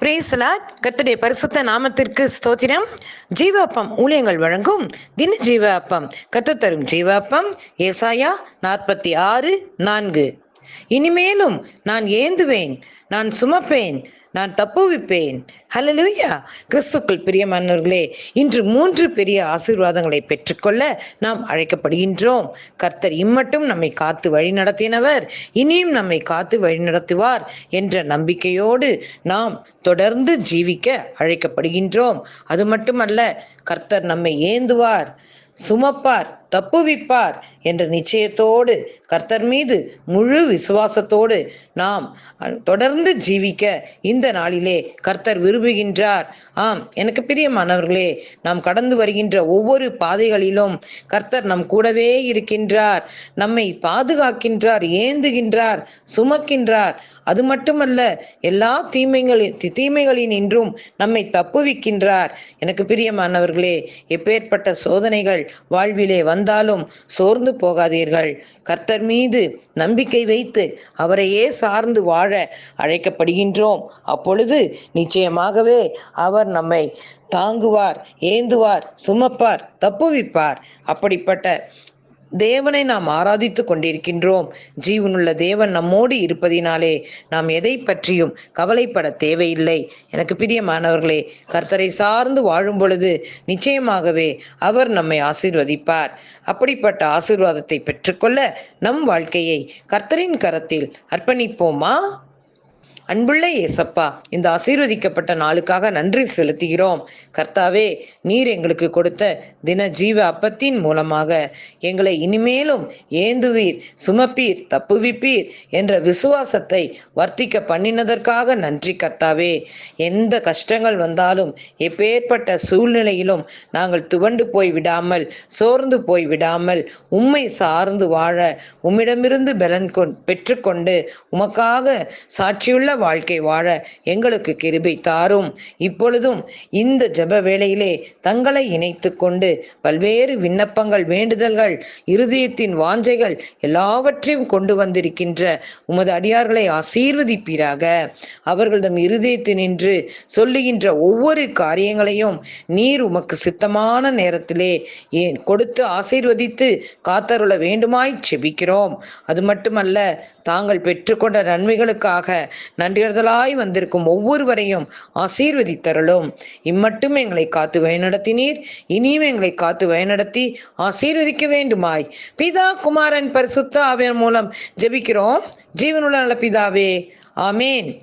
பிரேசலாட் கத்துடைய பரிசுத்த நாமத்திற்கு ஸ்தோத்திரம். ஜீவாப்பம் ஊழியங்கள் வழங்கும் தின ஜீவாப்பம். கத்து தரும் ஜீவாப்பம். ஏசாயா நாற்பத்தி ஆறு நான்கு. இனிமேலும் நான் ஏந்துவேன் நான் சுமப்பேன் நான் தப்புவிப்பேன் ஹலலூயா கிறிஸ்துக்கள் பிரியமானவர்களே இன்று மூன்று பெரிய ஆசீர்வாதங்களை பெற்றுக்கொள்ள நாம் அழைக்கப்படுகின்றோம். கர்த்தர் இம்மட்டும் நம்மை காத்து வழி நடத்தினவர். இனியும் நம்மை காத்து வழி நடத்துவார் என்ற நம்பிக்கையோடு நாம் தொடர்ந்து ஜீவிக்க அழைக்கப்படுகின்றோம். அது மட்டுமல்ல கர்த்தர் நம்மை ஏந்துவார் சுமப்பார் தப்புவிப்பார் என்ற நிச்சயத்தோடு கர்த்தர் மீது முழு விசுவாசத்தோடு நாம் தொடர்ந்து ஜீவிக்க இந்த இந்த நாளிலே கர்த்தர் விரும்புகின்றார். ஆம் எனக்கு பிரியமானவர்களே நாம் கடந்து வருகின்ற ஒவ்வொரு பாதைகளிலும் கர்த்தர் நம் கூடவே இருக்கின்றார். நம்மை பாதுகாக்கின்றார் ஏந்துகின்றார் சுமக்கின்றார். அது மட்டுமல்ல எல்லா தீமைகளின் தீமைகளின் இன்றும் நம்மை தப்புவிக்கின்றார். எனக்கு பிரியமானவர்களே எப்பேற்பட்ட சோதனைகள் வாழ்விலே வந்தாலும் சோர்ந்து போகாதீர்கள். கர்த்தர் மீது நம்பிக்கை வைத்து அவரையே சார்ந்து வாழ அழைக்கப்படுகின்றோம். அப்பொழுது நிச்சயமாகவே அவர் நம்மை தாங்குவார் ஏந்துவார் சுமப்பார் தப்புவிப்பார். அப்படிப்பட்ட தேவனை நாம் ஆராதித்து கொண்டிருக்கின்றோம். ஜீவனுள்ள தேவன் நம்மோடு இருப்பதினாலே நாம் எதை பற்றியும் கவலைப்பட தேவையில்லை. எனக்கு பிரியமானவர்களே கர்த்தரை சார்ந்து வாழும் பொழுது நிச்சயமாகவே அவர் நம்மை ஆசீர்வதிப்பார். அப்படிப்பட்ட ஆசீர்வாதத்தை பெற்றுக்கொள்ள நம் வாழ்க்கையை கர்த்தரின் கரத்தில் அர்ப்பணிப்போமா? அன்புள்ள ஏசப்பா இந்த ஆசீர்வதிக்கப்பட்ட நாளுக்காக நன்றி செலுத்துகிறோம். கர்த்தாவே நீர் எங்களுக்கு கொடுத்த தின ஜீவ அப்பத்தின் மூலமாக எங்களை இனிமேலும் ஏந்துவீர் சுமப்பீர் தப்புவிப்பீர் என்ற விசுவாசத்தை வர்த்திக்க பண்ணினதற்காக நன்றி கர்த்தாவே. எந்த கஷ்டங்கள் வந்தாலும் எப்பேற்பட்ட சூழ்நிலையிலும் நாங்கள் துவண்டு போய் விடாமல் சோர்ந்து போய் விடாமல் உம்மை சார்ந்து வாழ உம்மிடமிருந்து பலன் கொண் பெற்றுக்கொண்டு உமக்காக சாட்சியுள்ள வாழ்க்கை வாழ எங்களுக்கு கிருபை தாரும். இப்பொழுதும் இந்த ஜப வேளையிலே தங்களை இணைத்து கொண்டு பல்வேறு விண்ணப்பங்கள் வேண்டுதல்கள் இருதயத்தின் வாஞ்சைகள் எல்லாவற்றையும் கொண்டு வந்திருக்கின்ற உமது அடியார்களை ஆசீர்வதிப்பீராக. அவர்களிடம் இருதயத்தினின்று சொல்லுகின்ற ஒவ்வொரு காரியங்களையும் நீர் உமக்கு சித்தமான நேரத்திலே ஏன் கொடுத்து ஆசீர்வதித்து காத்தருள வேண்டுமாய் செபிக்கிறோம். அது மட்டுமல்ல தாங்கள் பெற்றுக்கொண்ட நன்மைகளுக்காக நன்றியர்களாய் வந்திருக்கும் ஒவ்வொருவரையும் ஆசீர்வதித்தருளும். இம்மட்டும் எங்களை காத்து வழிநடத்தினீர். இனியும் எங்களை காத்து வழிநடத்தி ஆசீர்வதிக்க வேண்டுமாய். பிதா குமாரன் பரிசுத்த ஆவியன் மூலம் ஜெபிக்கிறோம். ஜீவனுள்ள நல்ல பிதாவே ஆமேன்.